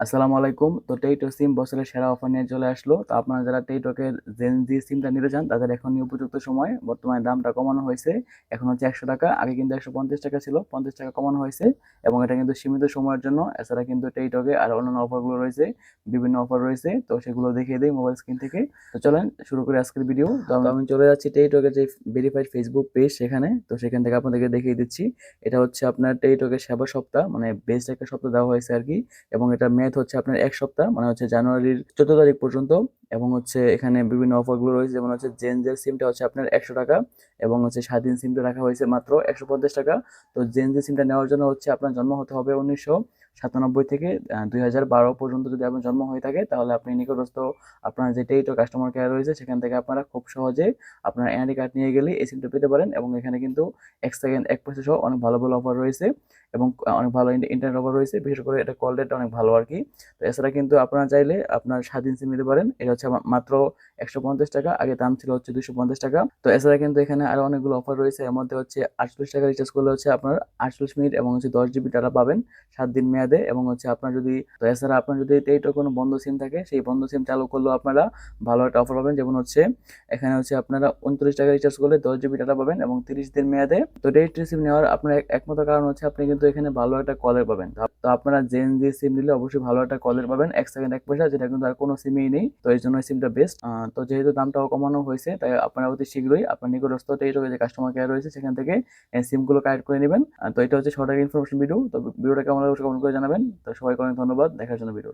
আসসালামু আলাইকুম। তো টেইটো সিম বছরের সেরা অফার নিয়ে চলে আসলো। তো আপনারা যারা টেইটোকে জেন জি সিমটা নিতে চান, তাদের এখনই উপযুক্ত সময়। বর্তমানে দামটা কমানো হয়েছে, এখন হচ্ছে একশো টাকা। আগে কিন্তু একশো পঞ্চাশ টাকা ছিল, পঞ্চাশ টাকা কমানো হয়েছে। এবং এটা কিন্তু সীমিত সময়ের জন্য। এছাড়া কিন্তু টেইটোকে আর অন্যান্য অফারগুলো রয়েছে, বিভিন্ন অফার রয়েছে। তো সেগুলো দেখিয়ে দিই মোবাইল স্ক্রিন থেকে। তো চলেন শুরু করি আজকের ভিডিও তো আমি- চলে যাচ্ছি টেইটোকের যে ভেরিফাইড ফেসবুক পেজ সেখানে। তো সেখান থেকে আপনাদেরকে দেখিয়ে দিচ্ছি। এটা হচ্ছে আপনার টেইটোকের সেবা সপ্তাহ মানে বেস্ট একটা সপ্তাহ দেওয়া হয়েছে আর কি। এবং এটা মেয়াদ হচ্ছে আপনার এক সপ্তাহ মানে হচ্ছে জানুয়ারির চোদ্দ তারিখ পর্যন্ত, এবং হচ্ছে এখানে বিভিন্ন অফারগুলো রয়েছে, যেমন হচ্ছে জেনজের সিমটা হচ্ছে আপনার একশো টাকা, এবং হচ্ছে স্বাধীন সিমটা রাখা হয়েছে মাত্র একশো পঞ্চাশ টাকা। তো জেনজি সিমটা নেওয়ার জন্য হচ্ছে আপনার জন্ম হতে হবে উনিশশো সাতানব্বই থেকে দুই হাজার বারো পর্যন্ত যদি আপনার জন্ম হয়ে থাকে, তাহলে আপনি নিকটস্থ আপনার যে টেইটো কাস্টমার কেয়ার রয়েছে, সেখান থেকে আপনারা খুব সহজে আপনার এনআইডি কার্ড নিয়ে গেলে এই সিমটা পেতে পারেন, এবং এখানে কিন্তু এক সেকেন্ড এক পয়সা সহ অনেক ভালো ভালো অফার রয়েছে। এবং অনেক ভালো ইন্টারনেট অফার রয়েছে। বিশেষ করে এটা কল রেটটা অনেক ভালো আর কি তো এছাড়া কিন্তু আপনারা চাইলে আপনার স্বাধীন সিম নিতে পারেন। এটা হচ্ছে মাত্র একশো পঞ্চাশ টাকা। আগে দাম ছিল হচ্ছে দুশো পঞ্চাশ টাকা। তো এছাড়া কিন্তু এখানে আরও অনেকগুলো অফার রয়েছে। এর মধ্যে হচ্ছে আটচল্লিশ টাকা রিচার্জ করলে হচ্ছে আপনার আটচল্লিশ মিনিট এবং হচ্ছে দশ জিবি ডাটা পাবেন সাত দিন মেয়াদে। এবং হচ্ছে আপনার যদি, তো এছাড়া আপনার যদি এইটা কোনো বন্ধ সিম থাকে, সেই বন্ধ সিম চালু করলেও আপনারা ভালো একটা অফার পাবেন। যেমন হচ্ছে এখানে হচ্ছে আপনারা উনত্রিশ টাকা রিচার্জ করলে দশ জিবি ডাটা পাবেন এবং তিরিশ দিন মেয়াদে। তো ডেট সিম নেওয়ার আপনার এক- একমাত্র কারণ হচ্ছে আপনি কিন্তু এখানে ভালো একটা কলের পাবেন। তো আপনারা জেন জি সিম নিলে অবশ্যই ভালো একটা কলের পাবেন। এক সেকেন্ড এক পয়সা, যেটা কিন্তু আর কোনো সিমেই নেই। তো এই জন্য সিমটা বেস্ট তো যেহেতু দামটাও কমানো হয়েছে, তাই আপনারা অতি শীঘ্রই আপনার নিকটস্থ টেলিটকে যে কাস্টমার কেয়ার রয়েছে, সেখান থেকে সিমগুলো কালেক্ট করে নেবেন। তো এটা হচ্ছে শর্ট ইনফরমেশন ভিডিও তো ভিডিওটা কেমন লাগবে কমেন্ট করে জানাবেন। তো সবাইকে অনেক ধন্যবাদ। দেখার জন্য ভিডিও